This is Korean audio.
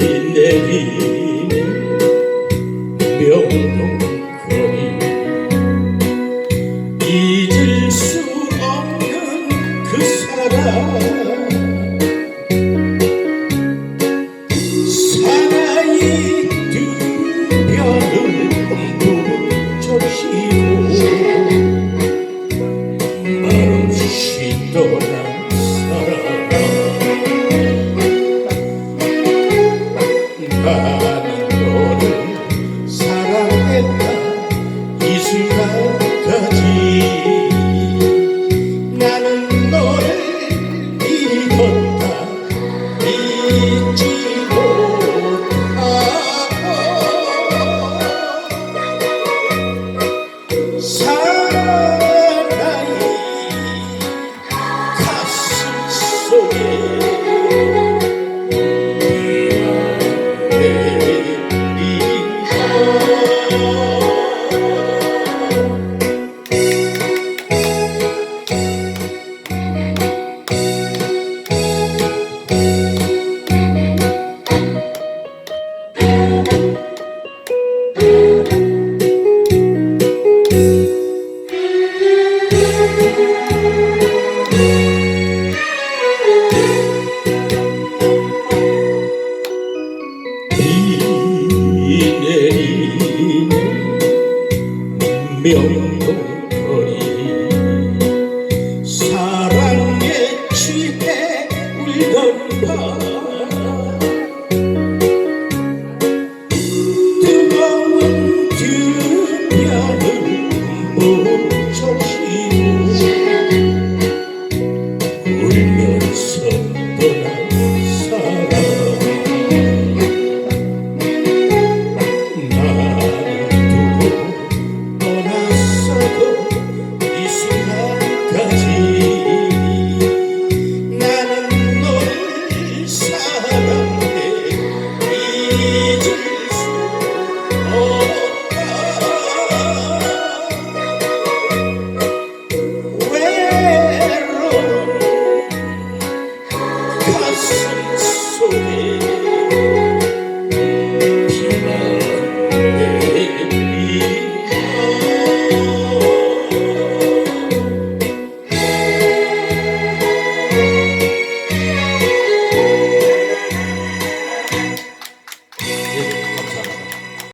你的美。Flor. 명동거리. 사랑에 취해 울던 밤. 뜨거운 그 균열을 멈춰 Dios.